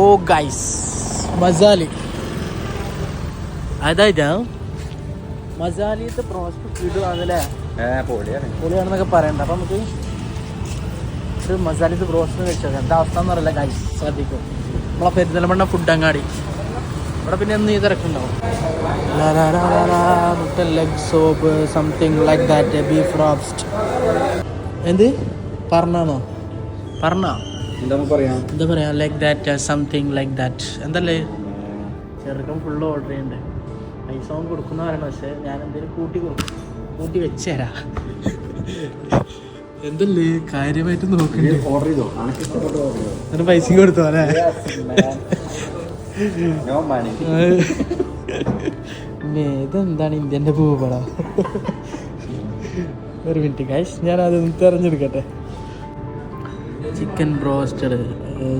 ഓ guys Maszlee. അതായത്? മസാലിയത്തെ പ്രോസ്പ് കിടുവാണല്ലേ പൊളിയാണ്. പൊളിയാണെന്നൊക്കെ പറയണ്ട. അപ്പം നമുക്ക് ഒരു മസാലത്ത് ബ്രോസ്റ്റ് കഴിച്ചത് എന്താ അവസ്ഥ എന്ന് പറയില്ല ഗൈസ് ശ്രദ്ധിക്കും. നമ്മളെ പെരുന്തൽമണ്ണ ഫുഡ് അങ്ങാടി. ഇവിടെ പിന്നെ എന്ന് ഈ തിരക്കുണ്ടാവും. മുട്ട leg soap something like that beef റോബ്സ്റ്റ് എന്ത്? പറഞ്ഞാണോ? പറഞ്ഞ. എന്താ പറയാ? Like that something like that എന്തല്ലേ? ചെറുക്കം ഫുള്ള് ഓർഡർ ചെയ്യണ്ടേ. പൈസ അവൻ കൊടുക്കുന്ന പറയണം പക്ഷേ ഞാൻ എന്തെങ്കിലും കൂട്ടി കൊടുക്കും. കൂട്ടി വെച്ചേരാ. എന്തല്ലേ? കാര്യമായിട്ട് നോക്കണ്ടേ. ഓർഡർ ചെയ്തോ? എന്നിട്ട് പൈസ കൊടുത്തോ അല്ലേ? ഇതെന്താണ് ഇന്ത്യന്റെ ഭൂപട? ഒരു മിനിറ്റ് കാശ് ഞാൻ അതൊന്ന് തെരഞ്ഞെടുക്കട്ടെ. Chicken broasted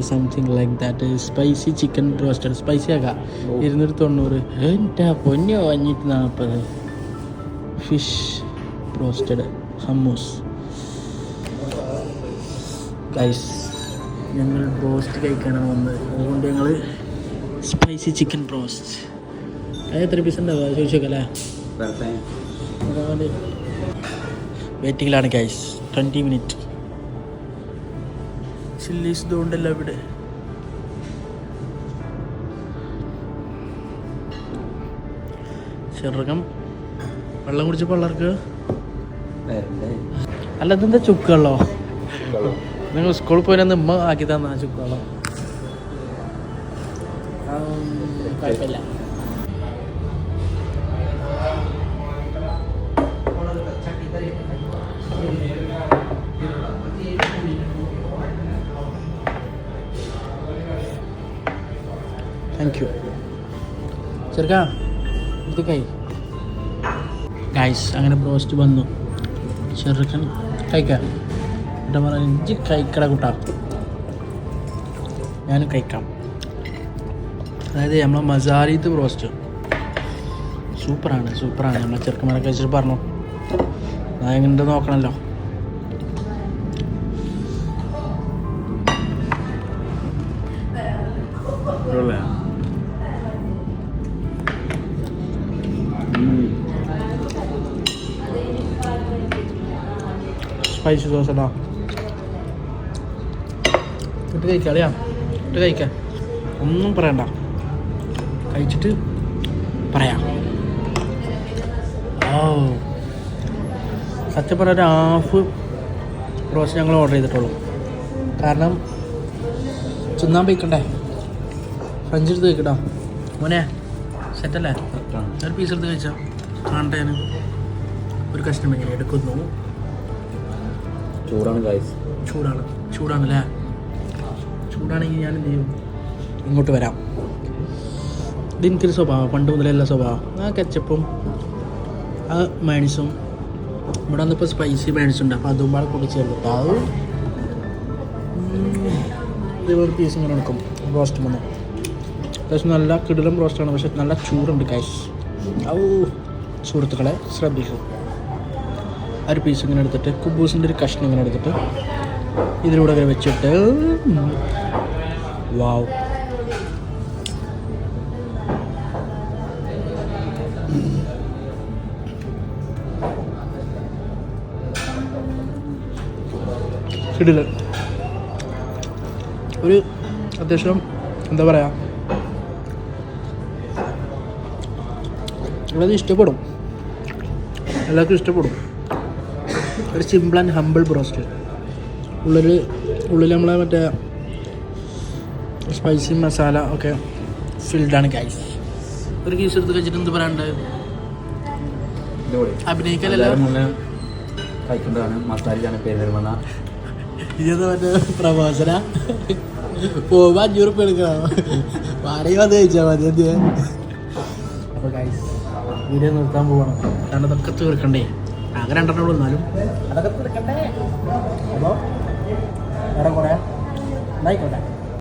something like that spicy chicken broasted spicy ആക്കാം ഇരുന്നൂറ്റി തൊണ്ണൂറ്. എന്റെ പൊന്നു അഞ്ഞൂറ്റി നാൽപ്പത് ഫിഷ് ബ്രോസ്റ്റഡ് ഹമ്മൂസ് ഗൈസ് ഞങ്ങൾ ബ്രോസ്റ്റ് കഴിക്കാനാണ് വന്നത്. അതുകൊണ്ട് ഞങ്ങൾ സ്പൈസി ചിക്കൻ ബ്രോസ്റ്റ് അത് എത്ര പീസ് ഉണ്ടാവുക? ചോദിച്ചോക്കല്ലേ? വെയിറ്റിങ്ങിലാണ് ഗൈസ് ട്വന്റി മിനിറ്റ് ചില്ലീസ് ഇതുകൊണ്ടല്ല ഇവിടെ ചെറുകം വെള്ളം കുടിച്ച പിള്ളേർക്ക് അല്ല ഇതെന്താ ചുക്കുള്ളോ നിങ്ങൾ സ്കൂളിൽ പോയി ഉമ്മ ആക്കി തന്ന ചുക്കുള്ളോ കുഴപ്പമില്ല. ചെറുക്കാ കൈ ഗൈസ് അങ്ങനെ ബ്രോസ്റ്റ് വന്നു. ചെറുക്കൻ കഴിക്കാം. എന്നിട്ട് പറഞ്ഞു ഇഞ്ചി കഴിക്കട കൂട്ടാ. ഞാനും കഴിക്കാം. അതായത് നമ്മളെ മസാലീത്ത് ബ്രോസ്റ്റ് സൂപ്പറാണ് സൂപ്പറാണ് നമ്മളെ ചെറുക്കന്മാരെ കഴിച്ചിട്ട് പറഞ്ഞു. ഞാൻ എങ്ങനെ നോക്കണമല്ലോ സ്പൈസി ദോശ ഇടാ ഇട്ട് കഴിക്കാം അറിയാ. ഇട്ട് കഴിക്കാം. ഒന്നും പറയണ്ട. കഴിച്ചിട്ട് പറയാം. ഓ സത്യം പറഞ്ഞ ഒരു ഹാഫ് റോസ് ഞങ്ങൾ ഓർഡർ ചെയ്തിട്ടുള്ളൂ. കാരണം തിന്നാൻ പോയിക്കണ്ടേ? ഫ്രഞ്ച് എടുത്ത് കഴിക്കട്ടോ. മോനെ സെറ്റല്ലേ ഒരു പീസ് എടുത്ത് കഴിച്ചാൽ കാണട്ടേന് ഒരു കഷ്ണം എടുക്കുന്നു. ചൂടാണ് ഗൈസ് ചൂടാണ്. ചൂടാണല്ലേ? ചൂടാണെങ്കിൽ ഞാൻ എന്ത് ചെയ്യും? ഇങ്ങോട്ട് വരാം. ഇത് എനിക്കൊരു സ്വഭാവം. പണ്ട് മുതലേ എല്ലാ സ്വഭാവം. ആ കെച്ചപ്പും ആ മേണിസും ഇവിടെ വന്നിപ്പോൾ സ്പൈസി മേണിസുണ്ട് അപ്പോൾ അതും പാടെ കൂടി ചേർത്തിട്ട് അത് ഇതേപോലെ പീസ് ഇങ്ങനെ എടുക്കും. റോസ്റ്റ് വന്ന് അത്യാവശ്യം നല്ല കിടിലം റോസ്റ്റാണ് പക്ഷെ നല്ല ചൂടുണ്ട് കാശ് ഔ സുഹൃത്തുക്കളെ ശ്രദ്ധിക്കും. ഒരു പീസ് ഇങ്ങനെ എടുത്തിട്ട് കുബൂസിന്റെ ഒരു കഷ്ണം ഇങ്ങനെ എടുത്തിട്ട് ഇതിലൂടെ ഇങ്ങനെ വെച്ചിട്ട് വാവ്. കിടില ഒരു അത്യാവശ്യം എന്താ പറയാ? ഇഷ്ടപ്പെടും. എല്ലാവർക്കും ഇഷ്ടപ്പെടും. ഒരു സിമ്പിൾ ആൻഡ് ഹമ്പിൾ ബ്രോസ്റ്റ് ഉള്ളിൽ ഉള്ളിൽ നമ്മളെ മറ്റേ സ്പൈസി മസാല ഒക്കെ ഫിൽഡാണ് ഗൈസ് ഒരു കീസ് എടുത്ത് കഴിച്ചിട്ട് എന്ത് പറയാണ്ട് അഭിനയിക്കലല്ല. കഴിക്കേണ്ടതാണ്. മസാലയാണ് മറ്റേ പോകുമ്പോൾ അഞ്ഞൂറ് ഉറുപ്പ് എടുക്കണം. വാടക വന്ന് കഴിച്ചാൽ മതി എന്ത് അപ്പോൾ ഗൈസ് വീഡിയോ നിർത്താൻ പോകണം കാരണം ഇതൊക്കെ തീർക്കണ്ടേ? ആകെ രണ്ടെണ്ണം എന്നാലും. അതൊക്കെ തീർക്കണ്ടേ അപ്പോൾ വേറെ കുറേ. എന്നായിക്കോട്ടെ.